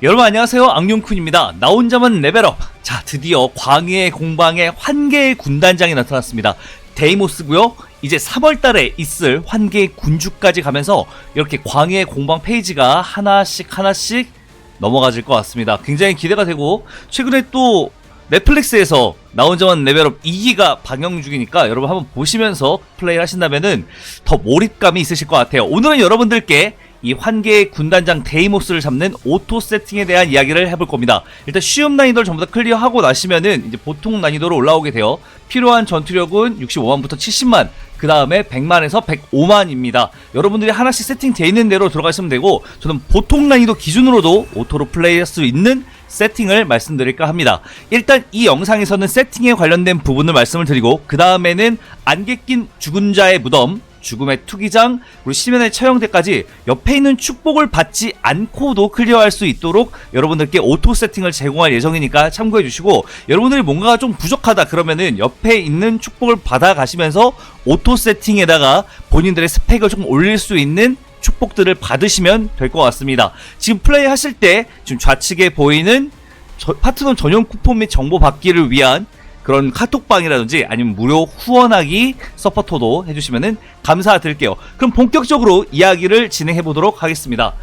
여러분 안녕하세요. 악룡쿤입니다. 나 혼자만 레벨업. 자 드디어 광해의 공방에 환계의 군단장이 나타났습니다. 데이모스고요. 이제 3월달에 있을 환계의 군주까지 가면서 이렇게 광해의 공방 페이지가 하나씩 하나씩 넘어가질 것 같습니다. 굉장히 기대가 되고 최근에 또 넷플릭스에서 나 혼자만 레벨업 2기가 방영 중이니까 여러분 한번 보시면서 플레이 하신다면은 더 몰입감이 있으실 것 같아요. 오늘은 여러분들께 이 환계의 군단장 데이모스를 잡는 오토 세팅에 대한 이야기를 해볼 겁니다. 일단 쉬움 난이도를 전부 다 클리어하고 나시면은 이제 보통 난이도로 올라오게 돼요. 필요한 전투력은 65만부터 70만, 그 다음에 100만에서 105만입니다. 여러분들이 하나씩 세팅되어 있는 대로 들어가시면 되고, 저는 보통 난이도 기준으로도 오토로 플레이할 수 있는 세팅을 말씀드릴까 합니다. 일단 이 영상에서는 세팅에 관련된 부분을 말씀을 드리고, 그 다음에는 안개 낀 죽은 자의 무덤, 죽음의 투기장 그리고 시면의 처형대까지 옆에 있는 축복을 받지 않고도 클리어할 수 있도록 여러분들께 오토 세팅을 제공할 예정이니까 참고해 주시고 여러분들이 뭔가가 좀 부족하다 그러면은 옆에 있는 축복을 받아 가시면서 오토 세팅에다가 본인들의 스펙을 조금 올릴 수 있는 축복들을 받으시면 될 것 같습니다. 지금 플레이 하실 때 지금 좌측에 보이는 저- 파트너 전용 쿠폰 및 정보 받기를 위한 그런 카톡방이라든지 아니면 무료 후원하기 서포터도 해주시면은 감사드릴게요. 그럼 본격적으로 이야기를 진행해 보도록 하겠습니다.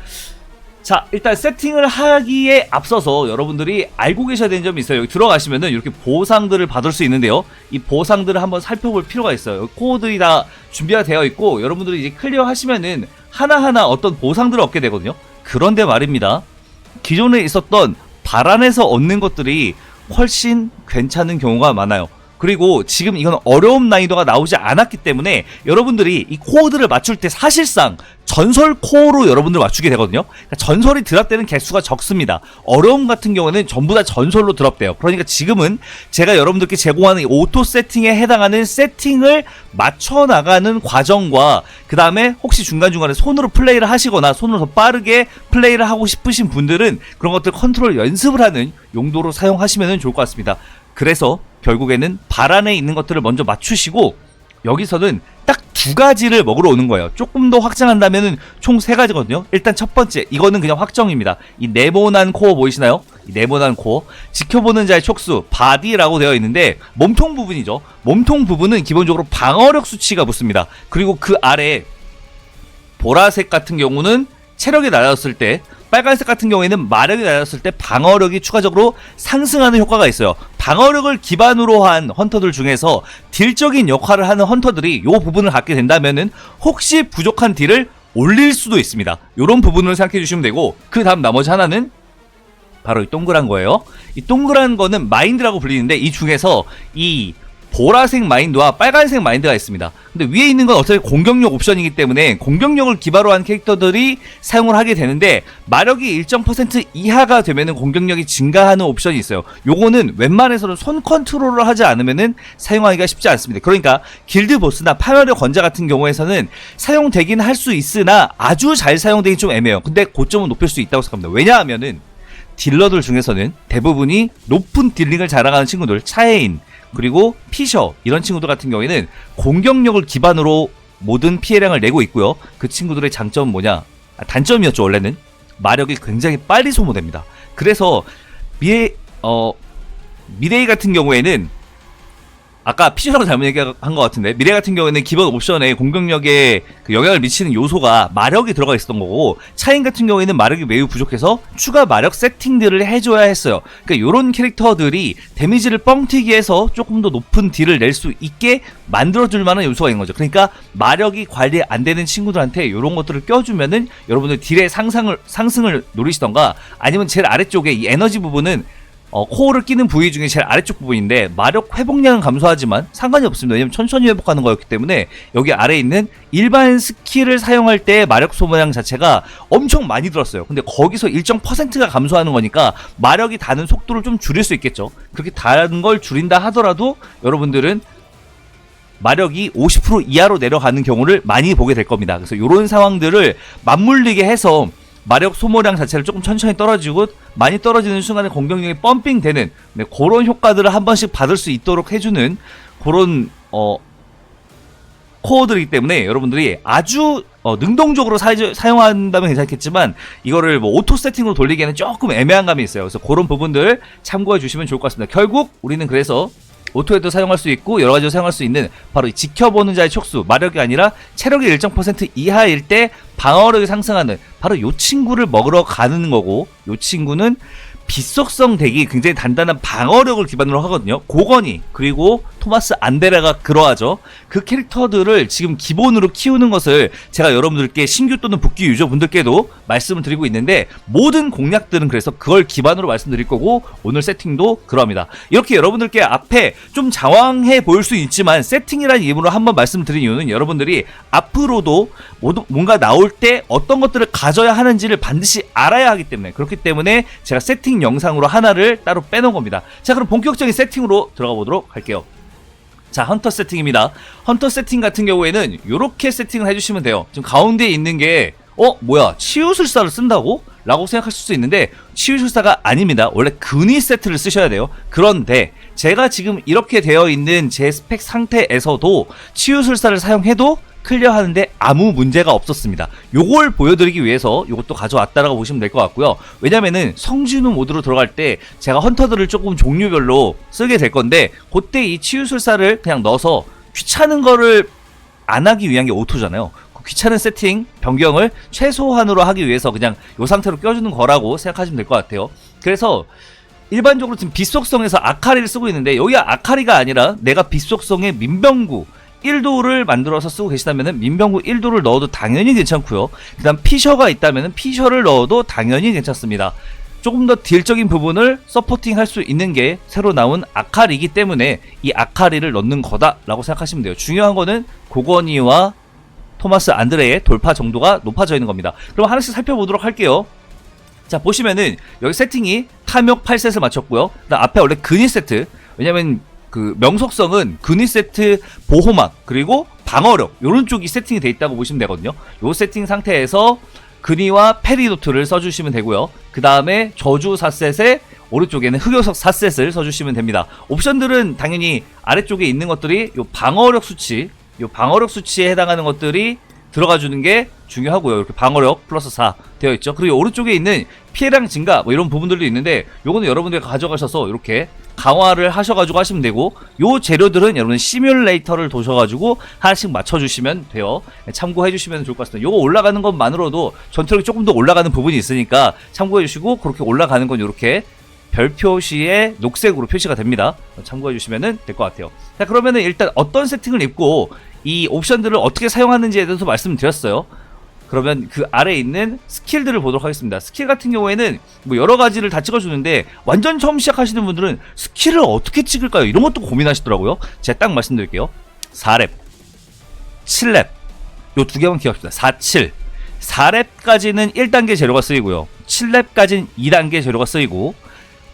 자, 일단 세팅을 하기에 앞서서 여러분들이 알고 계셔야 되는 점이 있어요. 여기 들어가시면은 이렇게 보상들을 받을 수 있는데요. 이 보상들을 한번 살펴볼 필요가 있어요. 여기 코어들이 다 준비가 되어 있고 여러분들이 이제 클리어 하시면은 하나하나 어떤 보상들을 얻게 되거든요. 그런데 말입니다. 기존에 있었던 발 안에서 얻는 것들이 훨씬 괜찮은 경우가 많아요. 그리고 지금 이건 어려움 난이도가 나오지 않았기 때문에 여러분들이 이 코어들을 맞출 때 사실상 전설 코어로 여러분들 맞추게 되거든요. 그러니까 전설이 드랍되는 개수가 적습니다. 어려움 같은 경우는 전부 다 전설로 드랍돼요. 그러니까 지금은 제가 여러분들께 제공하는 이 오토 세팅에 해당하는 세팅을 맞춰 나가는 과정과 그 다음에 혹시 중간중간에 손으로 플레이를 하시거나 손으로 더 빠르게 플레이를 하고 싶으신 분들은 그런 것들 컨트롤 연습을 하는 용도로 사용하시면 좋을 것 같습니다. 그래서 결국에는 발 안에 있는 것들을 먼저 맞추시고 여기서는 딱 두 가지를 먹으러 오는 거예요. 조금 더 확장한다면은 총 세 가지거든요. 일단 첫 번째, 이거는 그냥 확정입니다. 이 네모난 코어 보이시나요? 이 네모난 코어. 지켜보는 자의 촉수, 바디라고 되어 있는데, 몸통 부분이죠. 몸통 부분은 기본적으로 방어력 수치가 붙습니다. 그리고 그 아래 보라색 같은 경우는 체력이 낮았을 때 빨간색 같은 경우에는 마력이 낮았을 때 방어력이 추가적으로 상승하는 효과가 있어요. 방어력을 기반으로 한 헌터들 중에서 딜적인 역할을 하는 헌터들이 이 부분을 갖게 된다면은 혹시 부족한 딜을 올릴 수도 있습니다. 이런 부분을 생각해 주시면 되고 그 다음 나머지 하나는 바로 이 동그란 거예요. 이 동그란 거는 마인드라고 불리는데 이 중에서 이 보라색 마인드와 빨간색 마인드가 있습니다. 근데 위에 있는 건 어차피 공격력 옵션이기 때문에 공격력을 기바로 한 캐릭터들이 사용을 하게 되는데 마력이 일정 퍼센트 이하가 되면은 공격력이 증가하는 옵션이 있어요. 요거는 웬만해서는 손 컨트롤을 하지 않으면은 사용하기가 쉽지 않습니다. 그러니까 길드 보스나 파멸의 권자 같은 경우에서는 사용되긴 할 수 있으나 아주 잘 사용되기 좀 애매해요. 근데 고점은 높일 수 있다고 생각합니다. 왜냐하면은 딜러들 중에서는 대부분이 높은 딜링을 자랑하는 친구들, 차에인, 그리고 피셔 이런 친구들 같은 경우에는 공격력을 기반으로 모든 피해량을 내고 있고요. 그 친구들의 장점은 뭐냐? 아, 단점이었죠 원래는 마력이 굉장히 빨리 소모됩니다. 그래서 미래 어 미래이 같은 경우에는 아까 피셔라고 잘못 얘기한 것 같은데 미래 같은 경우에는 기본 옵션에 공격력에 그 영향을 미치는 요소가 마력이 들어가 있었던 거고 차인 같은 경우에는 마력이 매우 부족해서 추가 마력 세팅들을 해줘야 했어요. 그러니까 이런 캐릭터들이 데미지를 뻥튀기해서 조금 더 높은 딜을 낼 수 있게 만들어줄 만한 요소가 있는 거죠. 그러니까 마력이 관리 안 되는 친구들한테 이런 것들을 껴주면은 여러분들 딜의 상상을 상승을 노리시던가 아니면 제일 아래쪽에 이 에너지 부분은 어, 코어를 끼는 부위 중에 제일 아래쪽 부분인데 마력 회복량은 감소하지만 상관이 없습니다. 왜냐면 천천히 회복하는 거였기 때문에 여기 아래에 있는 일반 스킬을 사용할 때 마력 소모량 자체가 엄청 많이 들었어요. 근데 거기서 일정 퍼센트가 감소하는 거니까 마력이 다는 속도를 좀 줄일 수 있겠죠. 그렇게 다른 걸 줄인다 하더라도 여러분들은 마력이 50% 이하로 내려가는 경우를 많이 보게 될 겁니다. 그래서 이런 상황들을 맞물리게 해서 마력 소모량 자체를 조금 천천히 떨어지고 많이 떨어지는 순간에 공격력이 펌핑 되는 네, 그런 효과들을 한 번씩 받을 수 있도록 해주는 그런 어 코어들이기 때문에 여러분들이 아주 어, 능동적으로 사, 사용한다면 괜찮겠지만 이거를 뭐 오토 세팅으로 돌리기에는 조금 애매한 감이 있어요. 그래서 그런 부분들 참고해 주시면 좋을 것 같습니다. 결국 우리는 그래서 오토에도 사용할 수 있고 여러 가지로 사용할 수 있는 바로 이 지켜보는 자의 촉수 마력이 아니라 체력이 일정 퍼센트 이하일 때 방어력이 상승하는 바로 요 친구를 먹으러 가는 거고 요 친구는 빛속성 덱이 굉장히 단단한 방어력을 기반으로 하거든요. 고건이 그리고 토마스 안데라가 그러하죠. 그 캐릭터들을 지금 기본으로 키우는 것을 제가 여러분들께 신규 또는 복귀 유저분들께도 말씀을 드리고 있는데 모든 공략들은 그래서 그걸 기반으로 말씀드릴 거고 오늘 세팅도 그러합니다. 이렇게 여러분들께 앞에 좀 장황해 보일 수 있지만 세팅이라는 이름으로 한번 말씀드린 이유는 여러분들이 앞으로도 뭔가 나올 때 어떤 것들을 가져야 하는지를 반드시 알아야 하기 때문에 그렇기 때문에 제가 세팅 영상으로 하나를 따로 빼놓은 겁니다. 자 그럼 본격적인 세팅으로 들어가 보도록 할게요. 자 헌터 세팅입니다. 헌터 세팅 같은 경우에는 이렇게 세팅을 해주시면 돼요. 지금 가운데에 있는 게 어 뭐야 치유술사를 쓴다고? 라고 생각하실 수 있는데 치유술사가 아닙니다. 원래 근위 세트를 쓰셔야 돼요. 그런데 제가 지금 이렇게 되어 있는 제 스펙 상태에서도 치유술사를 사용해도 클리어하는데 아무 문제가 없었습니다. 요걸 보여드리기 위해서 요것도 가져왔다라고 보시면 될 것 같고요. 왜냐면은 성진우 모드로 들어갈 때 제가 헌터들을 조금 종류별로 쓰게 될 건데 그때 이 치유술사를 그냥 넣어서 귀찮은 거를 안 하기 위한 게 오토잖아요. 그 귀찮은 세팅 변경을 최소한으로 하기 위해서 그냥 요 상태로 껴주는 거라고 생각하시면 될 것 같아요. 그래서 일반적으로 지금 빛속성에서 아카리를 쓰고 있는데 여기가 아카리가 아니라 내가 빛속성의 민병구 1도를 만들어서 쓰고 계시다면 민병구 1도를 넣어도 당연히 괜찮고요. 그 다음 피셔가 있다면 피셔를 넣어도 당연히 괜찮습니다. 조금 더 딜적인 부분을 서포팅 할 수 있는 게 새로 나온 아카리이기 때문에 이 아카리를 넣는 거다라고 생각하시면 돼요. 중요한 거는 고건이와 토마스 안드레의 돌파 정도가 높아져 있는 겁니다. 그럼 하나씩 살펴보도록 할게요. 자 보시면은 여기 세팅이 탐욕 8셋을 맞췄고요. 그다음 앞에 원래 근위 세트 왜냐면 그 명속성은 근위 세트 보호막 그리고 방어력 요런 쪽이 세팅이 돼 있다고 보시면 되거든요. 요 세팅 상태에서 근위와 페리도트를 써주시면 되고요. 그 다음에 저주 4셋에 오른쪽에는 흑요석 4셋을 써주시면 됩니다. 옵션들은 당연히 아래쪽에 있는 것들이 요 방어력 수치, 요 방어력 수치에 해당하는 것들이 들어가 주는 게 중요하고요. 이렇게 방어력 플러스 4 되어 있죠. 그리고 오른쪽에 있는 피해량 증가 뭐 이런 부분들도 있는데 요거는 여러분들이 가져가셔서 이렇게 강화를 하셔가지고 하시면 되고 요 재료들은 여러분 시뮬레이터를 도셔가지고 하나씩 맞춰주시면 돼요. 참고해주시면 좋을 것 같습니다. 요거 올라가는 것만으로도 전투력이 조금 더 올라가는 부분이 있으니까 참고해주시고 그렇게 올라가는 건 이렇게 별 표시에 녹색으로 표시가 됩니다. 참고해 주시면 될 것 같아요. 자, 그러면은 일단 어떤 세팅을 입고 이 옵션들을 어떻게 사용하는지에 대해서 말씀드렸어요. 그러면 그 아래에 있는 스킬들을 보도록 하겠습니다. 스킬 같은 경우에는 뭐 여러 가지를 다 찍어주는데 완전 처음 시작하시는 분들은 스킬을 어떻게 찍을까요? 이런 것도 고민하시더라고요. 제가 딱 말씀드릴게요. 4렙, 7렙, 요 두 개만 기억합시다. 4, 7. 4렙까지는 1단계 재료가 쓰이고요. 7렙까지는 2단계 재료가 쓰이고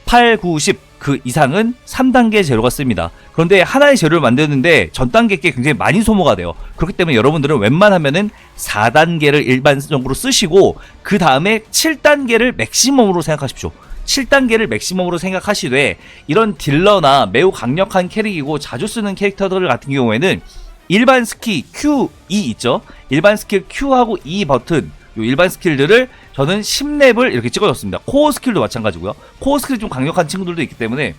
8, 9, 10 그 이상은 3단계 재료가 쓰입니다. 그런데 하나의 재료를 만드는데 전 단계 게 굉장히 많이 소모가 돼요. 그렇기 때문에 여러분들은 웬만하면은 4단계를 일반적으로 쓰시고 그 다음에 7단계를 맥시멈으로 생각하십시오. 7단계를 맥시멈으로 생각하시되 이런 딜러나 매우 강력한 캐릭이고 자주 쓰는 캐릭터들 같은 경우에는 일반 스킬 Q, E 있죠? 일반 스킬 Q하고 E 버튼 요 일반 스킬들을 저는 10렙을 이렇게 찍어줬습니다. 코어 스킬도 마찬가지고요. 코어 스킬이 좀 강력한 친구들도 있기 때문에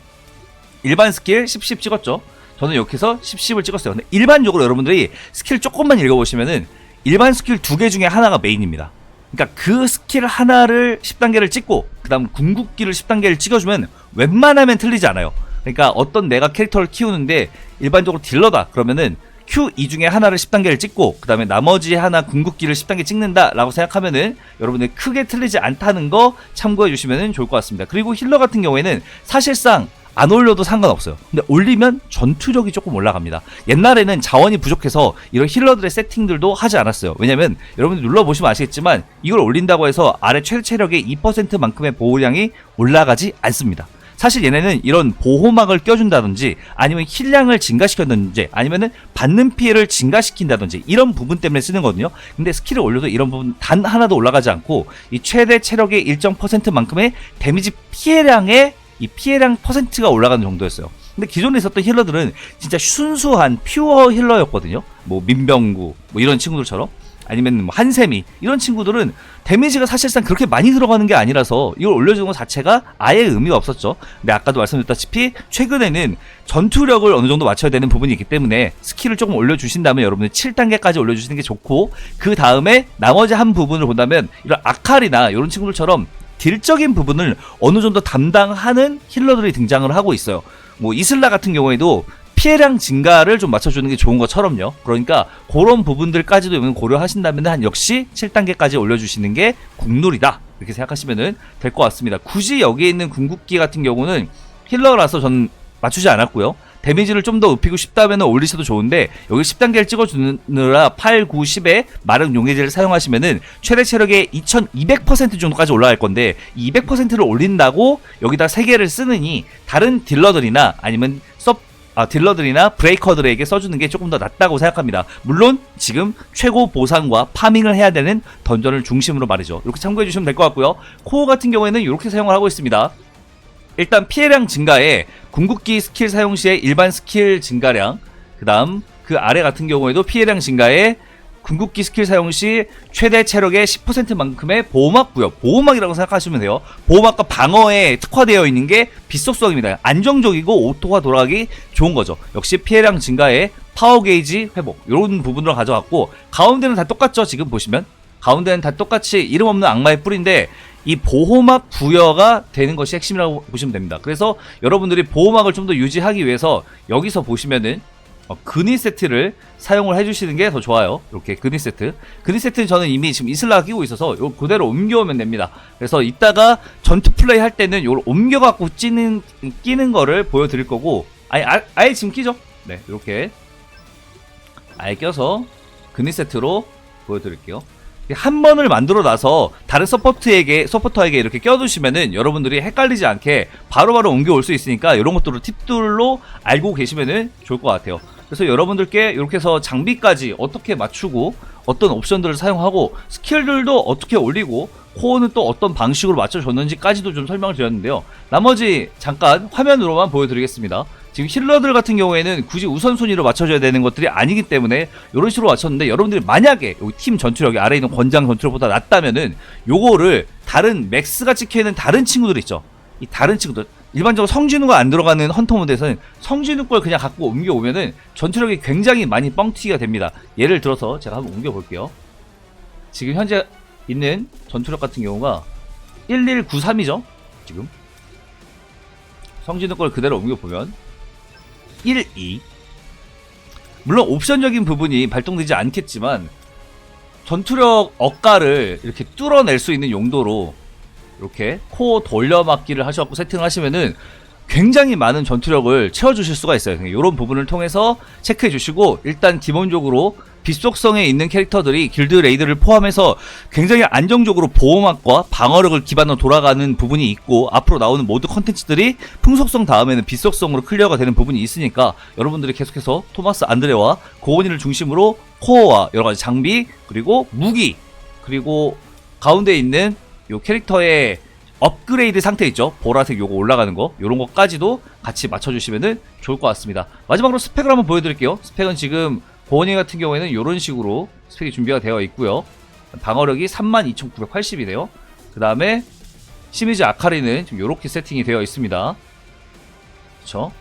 일반 스킬 10, 10 찍었죠. 저는 이렇게 해서 10, 10을 찍었어요. 근데 일반적으로 여러분들이 스킬 조금만 읽어보시면은 일반 스킬 두 개 중에 하나가 메인입니다. 그러니까 그 스킬 하나를 10단계를 찍고 그다음 궁극기를 10단계를 찍어주면 웬만하면 틀리지 않아요. 그러니까 어떤 내가 캐릭터를 키우는데 일반적으로 딜러다 그러면은 Q2 중에 하나를 10단계를 찍고 그 다음에 나머지 하나 궁극기를 10단계 찍는다라고 생각하면은 여러분들 크게 틀리지 않다는 거 참고해 주시면 좋을 것 같습니다. 그리고 힐러 같은 경우에는 사실상 안 올려도 상관없어요. 근데 올리면 전투력이 조금 올라갑니다. 옛날에는 자원이 부족해서 이런 힐러들의 세팅들도 하지 않았어요. 왜냐면 여러분들 눌러보시면 아시겠지만 이걸 올린다고 해서 아래 최대 체력의 2%만큼의 보호량이 올라가지 않습니다. 사실 얘네는 이런 보호막을 껴준다든지 아니면 힐량을 증가시켰든지 아니면은 받는 피해를 증가시킨다든지 이런 부분 때문에 쓰는 거거든요. 근데 스킬을 올려도 이런 부분 단 하나도 올라가지 않고 이 최대 체력의 일정 퍼센트만큼의 데미지 피해량의 이 피해량 퍼센트가 올라가는 정도였어요. 근데 기존에 있었던 힐러들은 진짜 순수한 퓨어 힐러였거든요. 뭐 민병구 뭐 이런 친구들처럼 아니면 뭐 한세미 이런 친구들은 데미지가 사실상 그렇게 많이 들어가는 게 아니라서 이걸 올려주는 것 자체가 아예 의미가 없었죠. 근데 아까도 말씀드렸다시피 최근에는 전투력을 어느 정도 맞춰야 되는 부분이 있기 때문에 스킬을 조금 올려주신다면 여러분들 7단계까지 올려주시는 게 좋고 그 다음에 나머지 한 부분을 본다면 이런 아칼이나 이런 친구들처럼 딜적인 부분을 어느 정도 담당하는 힐러들이 등장을 하고 있어요. 뭐 이슬라 같은 경우에도 피해량 증가를 좀 맞춰주는 게 좋은 것처럼요. 그러니까 그런 부분들까지도 고려하신다면 한 역시 7단계까지 올려주시는 게 국룰이다. 이렇게 생각하시면 될 것 같습니다. 굳이 여기에 있는 궁극기 같은 경우는 힐러라서 전 맞추지 않았고요. 데미지를 좀 더 높이고 싶다면 올리셔도 좋은데 여기 10단계를 찍어주느라 8, 9, 10에 마른 용해제를 사용하시면은 최대 체력의 2200% 정도까지 올라갈 건데 이 200%를 올린다고 여기다 3개를 쓰느니 다른 딜러들이나 아니면 서 아, 딜러들이나 브레이커들에게 써주는 게 조금 더 낫다고 생각합니다. 물론 지금 최고 보상과 파밍을 해야 되는 던전을 중심으로 말이죠. 이렇게 참고해 주시면 될 것 같고요. 코어 같은 경우에는 이렇게 사용을 하고 있습니다. 일단 피해량 증가에 궁극기 스킬 사용 시에 일반 스킬 증가량, 그 다음 그 아래 같은 경우에도 피해량 증가에 궁극기 스킬 사용 시 최대 체력의 10%만큼의 보호막 부여, 보호막이라고 생각하시면 돼요. 보호막과 방어에 특화되어 있는 게 빛속성입니다. 안정적이고 오토가 돌아가기 좋은 거죠. 역시 피해량 증가에 파워 게이지 회복 이런 부분으로 가져갔고 가운데는 다 똑같죠. 지금 보시면 가운데는 다 똑같이 이름 없는 악마의 뿔인데 이 보호막 부여가 되는 것이 핵심이라고 보시면 됩니다. 그래서 여러분들이 보호막을 좀 더 유지하기 위해서 여기서 보시면은 어, 근위 세트를 사용을 해주시는 게 더 좋아요. 이렇게 근위 세트. 근위 세트는 저는 이미 지금 이슬라가 끼고 있어서 요 그대로 옮겨오면 됩니다. 그래서 이따가 전투 플레이 할 때는 이걸 옮겨갖고 찌는 끼는 거를 보여드릴 거고, 아예 아, 아예 지금 끼죠. 네, 이렇게 아예 껴서 근위 세트로 보여드릴게요. 한 번을 만들어 놔서 다른 서포트에게 서포터에게 이렇게 껴두시면은 여러분들이 헷갈리지 않게 바로바로 옮겨올 수 있으니까 이런 것들을 팁들로 알고 계시면은 좋을 것 같아요. 그래서 여러분들께 이렇게 해서 장비까지 어떻게 맞추고 어떤 옵션들을 사용하고 스킬들도 어떻게 올리고 코어는 또 어떤 방식으로 맞춰줬는지까지도 좀 설명을 드렸는데요. 나머지 잠깐 화면으로만 보여드리겠습니다. 지금 힐러들 같은 경우에는 굳이 우선순위로 맞춰줘야 되는 것들이 아니기 때문에 이런 식으로 맞췄는데 여러분들이 만약에 여기 팀 전투력이 아래에 있는 권장 전투력보다 낮다면은 요거를 다른 맥스가 찍혀있는 다른 친구들 있죠. 이 다른 친구들 일반적으로 성진우가 안 들어가는 헌터 모드에서는 성진우 걸 그냥 갖고 옮겨오면은 전투력이 굉장히 많이 뻥튀기가 됩니다. 예를 들어서 제가 한번 옮겨볼게요. 지금 현재 있는 전투력 같은 경우가 1193이죠. 지금 성진우 걸 그대로 옮겨보면 1, 2 물론 옵션적인 부분이 발동되지 않겠지만 전투력 억가를 이렇게 뚫어낼 수 있는 용도로 이렇게 코어 돌려막기를 하셔갖고 세팅을 하시면은 굉장히 많은 전투력을 채워주실 수가 있어요. 이런 부분을 통해서 체크해 주시고 일단 기본적으로 빛속성에 있는 캐릭터들이 길드 레이드를 포함해서 굉장히 안정적으로 보호막과 방어력을 기반으로 돌아가는 부분이 있고 앞으로 나오는 모든 컨텐츠들이 풍속성 다음에는 빛속성으로 클리어가 되는 부분이 있으니까 여러분들이 계속해서 토마스 안드레와 고은이를 중심으로 코어와 여러 가지 장비 그리고 무기 그리고 가운데 있는 요 캐릭터의 업그레이드 상태 있죠? 보라색 요거 올라가는 거. 요런 것까지도 같이 맞춰주시면 좋을 것 같습니다. 마지막으로 스펙을 한번 보여드릴게요. 스펙은 지금 보원이 같은 경우에는 이런 식으로 스펙이 준비가 되어 있고요. 방어력이 32,980이네요. 그 다음에 시미즈 아카리는 지금 이렇게 세팅이 되어 있습니다. 그쵸?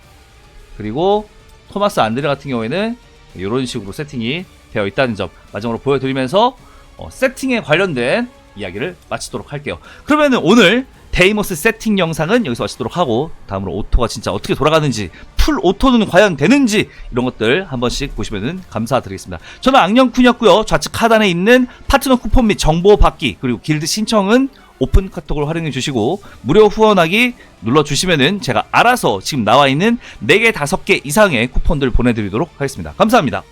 그리고 토마스 안드레 같은 경우에는 이런 식으로 세팅이 되어 있다는 점 마지막으로 보여드리면서 어, 세팅에 관련된 이야기를 마치도록 할게요. 그러면은 오늘 데이모스 세팅 영상은 여기서 마치도록 하고 다음으로 오토가 진짜 어떻게 돌아가는지 풀 오토는 과연 되는지 이런 것들 한 번씩 보시면 감사드리겠습니다. 저는 악령쿤이었고요. 좌측 하단에 있는 파트너 쿠폰 및 정보 받기 그리고 길드 신청은 오픈 카톡을 활용해 주시고 무료 후원하기 눌러 주시면은 제가 알아서 지금 나와 있는 4개 5개 이상의 쿠폰들 보내드리도록 하겠습니다. 감사합니다.